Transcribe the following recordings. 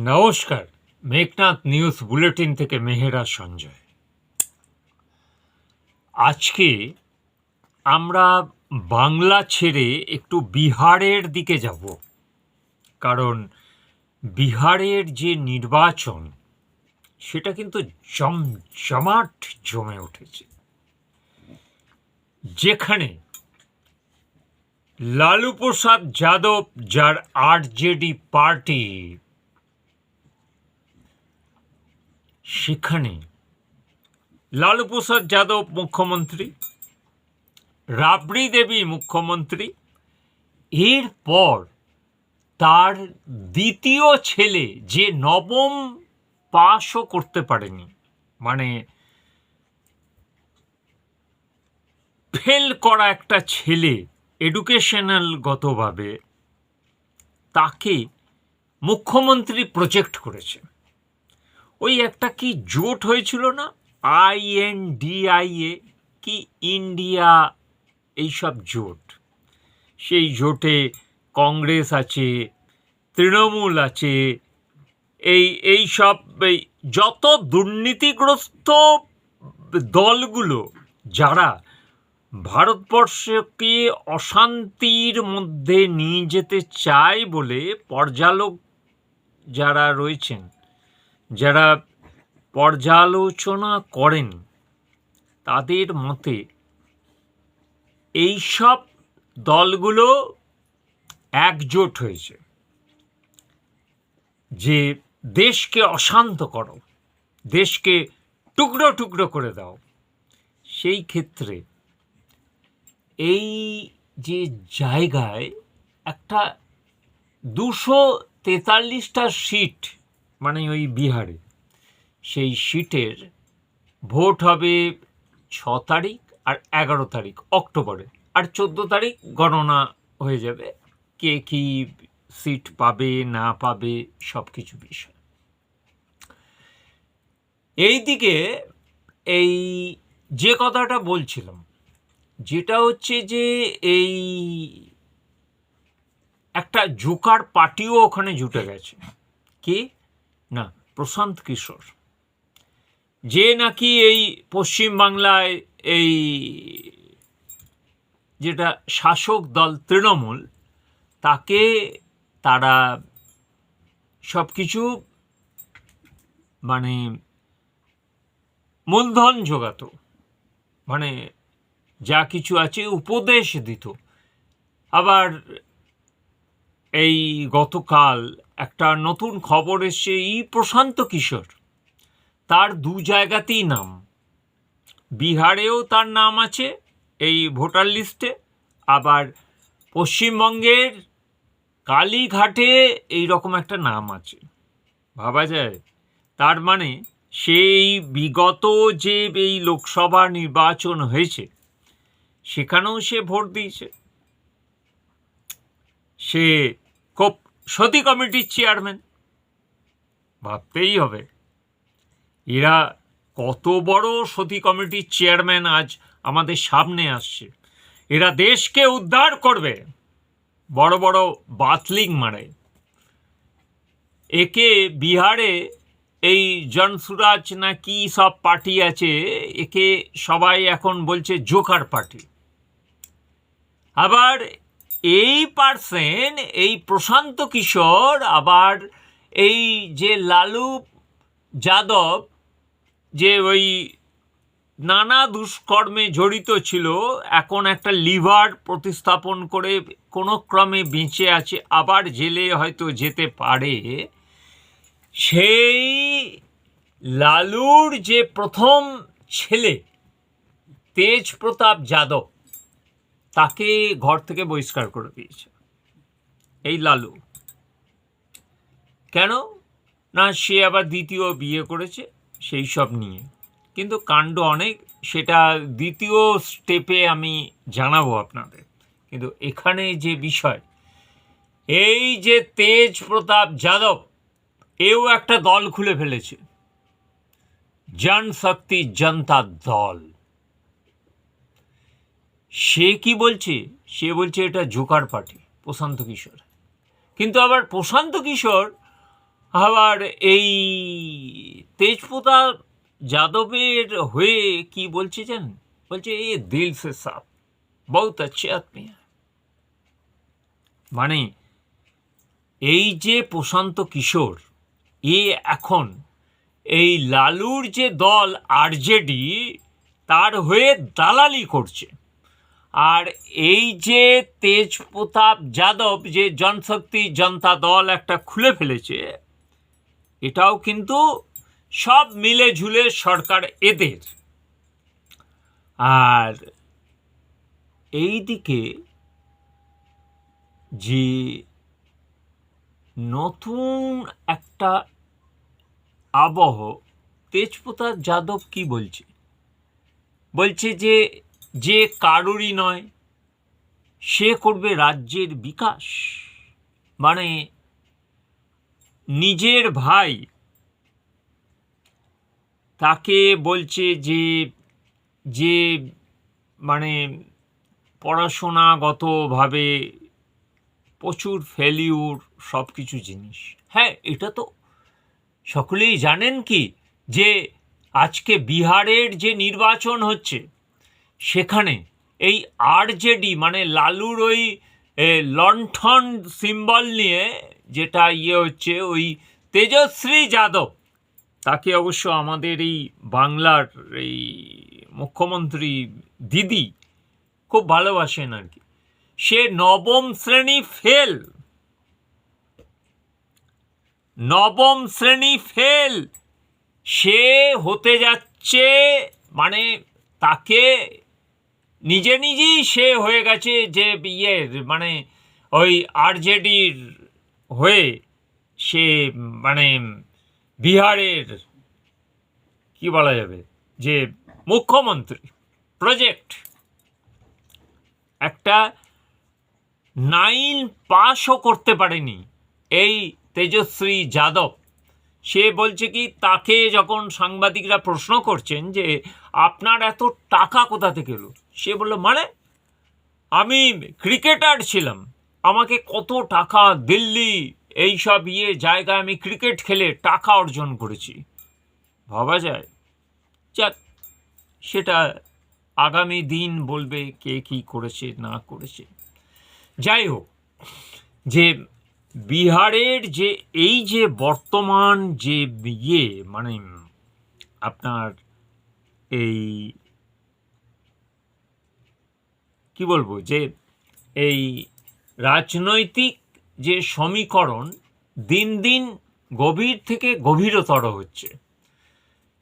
নমস্কার, Meghnad news bulletin থেকে মেহেরা সঞ্জয়। আজকে আমরা বাংলা ছেড়ে একটু বিহারের দিকে যাব। কারণ বিহারের যে নির্বাচন, সেটা কিন্তু জমজমাট জমে উঠেছে। যেখানে লালু প্রসাদ যাদব, যার আরজেডি পার্টি সেখানে লালু প্রসাদ যাদব মুখ্যমন্ত্রী, রাবড়ি দেবী মুখ্যমন্ত্রী, এরপর তার দ্বিতীয় ছেলে যে নবম পাশও করতে পারেনি মানে ফেল করা একটা ছেলে এডুকেশনালগতভাবে তাকে মুখ্যমন্ত্রী প্রজেক্ট করেছে। ওই একটা কি জোট হয়েছিল না? আই এন আইএনডিআইএ কি ইন্ডিয়া এইসব জোট। সেই জোটে কংগ্রেস আছে, তৃণমূল আছে, এই এই সব, এই যত দুর্নীতিগ্রস্ত দলগুলো, যারা ভারতবর্ষকে অশান্তির মধ্যে নিয়ে যেতে চায় বলে পর্যালোক যারা রয়েছেন যারা পর্যালোচনা করেন তাদের মতে এইসব দলগুলো একজোট হয়েছে। যে দেশকে অশান্ত করো, দেশকে টুকরো টুকরো করে দাও, সেই ক্ষেত্রে এই যে জায়গায় একটা দুশো তেতাল্লিশটা সিট মানে ওই বিহারে। সেই সিটের ভোট হবে ছ তারিখ আর এগারো তারিখ অক্টোবরে। আর চোদ্দ তারিখ গণনা হয়ে যাবে, কে কি সিট পাবে, না পাবে সব কিছু বিষয়। এইদিকে এই যে কথাটা বলছিলাম, যেটা হচ্ছে যে এই একটা জোকার পার্টিও ওখানে জুটে গেছে। কে? না, প্রশান্ত কিশোর। যে নাকি এই পশ্চিমবাংলায় এই যেটা শাসক দল তৃণমূল, তাকে তারা সব কিছু মানে মূলধন যোগাতো মানে যা কিছু আছে উপদেশ দিত। আবার এই গতকাল একটা নতুন খবর এসছে ই প্রশান্ত কিশোর। তার দু জায়গাতেই নাম। বিহারেও তার নাম আছে এই ভোটার লিস্টে। আবার পশ্চিমবঙ্গের কালীঘাটে এই রকম একটা নাম আছে। ভাবা যায়? তার মানে সেই বিগত যে এই লোকসভা নির্বাচন হয়েছে, সেখানেও সে ভোট দিয়েছে। সে খুব সতী কমিটির চেয়ারম্যান। ভাবতেই হবে, এরা কত বড় সতী কমিটির চেয়ারম্যান আজ আমাদের সামনে আসছে। এরা দেশকে উদ্ধার করবে, বড় বড় বাতলিং মারে। একে বিহারে এই জনসুরাজ না কি সব পার্টি আছে, একে সবাই এখন বলছে জোকার পার্টি। আবার এই পার্সেন, এই প্রশান্ত কিশোর, আবার এই যে লালু যাদব, যে ওই নানা দুষ্কর্মে জড়িত ছিল, এখন একটা লিভার প্রতিস্থাপন করে কোনো ক্রমে বেঁচে আছে, আবার জেলে হয়তো যেতে পারে। সেই লালুর যে প্রথম ছেলে তেজ প্রতাপ যাদব তাকে ঘর থেকে বহিষ্কার করে দিয়েছে। এই লালু। কেন? না, সে আবার দ্বিতীয় বিয়ে করেছে সেই সব নিয়ে। কিন্তু কাণ্ড অনেক, সেটা দ্বিতীয় স্টেপে আমি জানাব আপনাদের। কিন্তু এখানে যে বিষয়, এই যে তেজ প্রতাপ যাদব, এও একটা দল খুলে ফেলেছে। জনশক্তি জনতা দল। সে কি বলছে? সে বলছে এটা জোকার পার্টি, প্রশান্ত কিশোর। কিন্তু আবার প্রশান্ত কিশোর আবার এই তেজপুতা যাদবের হয়ে কি বলছে যেন বলছে, এ দিল সে সাপ, বহুত আচ্ছা আছে আত্মীয় মানে এই যে প্রশান্ত কিশোর, এ এখন এই লালুর যে দল আরজেডি তার হয়ে দালালি করছে। আর এই যে তেজপ্রতাপ যাদব, যে জনশক্তি জনতা দল একটা খুলে ফেলেছে, এটাও কিন্তু সব মিলে ঝুলে সরকার এদের। আর এই দিকে যে নতুন একটা আবহ, তেজপ্রতাপ যাদব কি বলছে? বলছে যে যে কারুরই নয়, সে করবে রাজ্যের বিকাশ। মানে নিজের ভাই তাকে বলছে যে যে মানে পড়াশোনাগতভাবে প্রচুর ফেলিউর সব কিছু জিনিস। হ্যাঁ এটা তো সকলেই জানেন কি? যে আজকে বিহারের যে নির্বাচন হচ্ছে সেখানে এই আরজেডি মানে লালুর ওই লণ্ঠন সিম্বল নিয়ে যেটা ইয়ে হচ্ছে ওই তেজশ্রী যাদব, তাকে অবশ্য আমাদের এই বাংলার এই মুখ্যমন্ত্রী দিদি খুব ভালোবাসেন আর কি। সে নবম শ্রেণি ফেল নবম শ্রেণি ফেল সে হতে যাচ্ছে মানে তাকে নিজে নিজেই সে হয়ে গেছে যে ইয়ের মানে ওই আরজেডির হয়ে সে মানে বিহারের, কি বলা যাবে, যে মুখ্যমন্ত্রী, প্রজেক্ট। একটা নাইন পাসও করতে পারেনি এই তেজশ্রী যাদব। সে বলছে কি তাকে যখন সাংবাদিকরা প্রশ্ন করছেন যে, আপনার এত টাকা কোথা থেকে এলো? সে বলল মানে আমি ক্রিকেটার ছিলাম। আমাকে কত টাকা দিল্লি এইসব ইয়ে জায়গায় আমি ক্রিকেট খেলে টাকা অর্জন করেছি। ভাবা যায়। যাক, সেটা আগামী দিন বলবে কে কি করেছে, না করেছে। যাই হোক, যে বিহারের যে এই যে বর্তমান যে ইয়ে মানে আপনার এই কি বলব, যে এই রাজনৈতিক যে সমীকরণ দিন দিন গভীর থেকে গভীরতর হচ্ছে।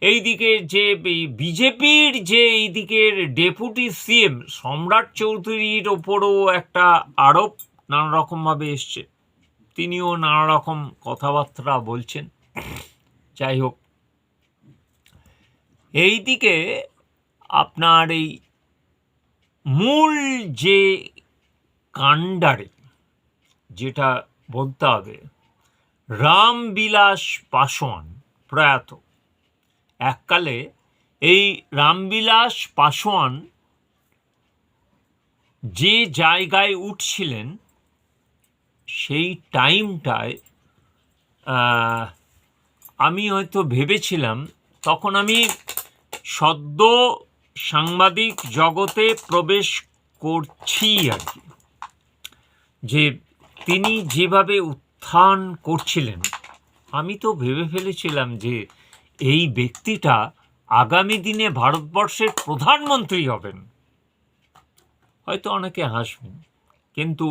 এইদিকে যে বিজেপির যে এই দিকের ডেপুটি সিএম সম্রাট চৌধুরীর ওপরও একটা আরোপ নানা রকমভাবে এসছে। তিনিও নানা রকম কথাবার্তা বলছেন। যাই হোক এইদিকে আপনার এই মূল যে কাণ্ডারে, যেটা বলতে হবে, রামবিলাস পাসওয়ান প্রয়াত। এককালে এই রামবিলাস পাসওয়ান যে জায়গায় উঠছিলেন সেই টাইমটায় আমি হয়তো ভেবেছিলাম, তখন আমি সদ্য সাংবাদিক জগতে প্রবেশ করছি আর কি। যে তিনি যেভাবে উত্থান করছিলেন, আমি তো ভেবে ফেলেছিলাম যে এই ব্যক্তিটা আগামী দিনে ভারতবর্ষের প্রধানমন্ত্রী হবেন। হয়তো অনেকে হাসবেন, কিন্তু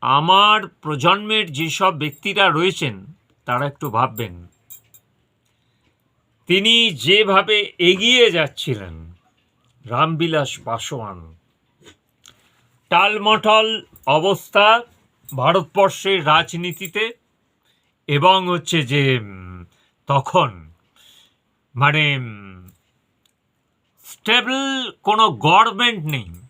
আমার প্রজন্মের যেসব ব্যক্তিরা রয়েছেন, তারা একটু ভাববেন। তিনি যেভাবে এগিয়ে যাচ্ছিলেন, রামবিলাস পাসওয়ান টালমটল অবস্থা ভারতবর্ষের রাজনীতিতে এবং হচ্ছে যে তখন মানে স্টেবল কোনো গভর্নমেন্ট নেই।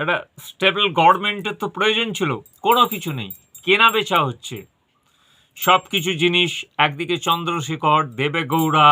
একটা স্টেবল গভর্নমেন্টের তো প্রয়োজন ছিল, কোনো কিছু নেই, কেনা বেচা হচ্ছে। সব কিছু জিনিস, একদিকে চন্দ্রশেখর, দেবেগৌড়া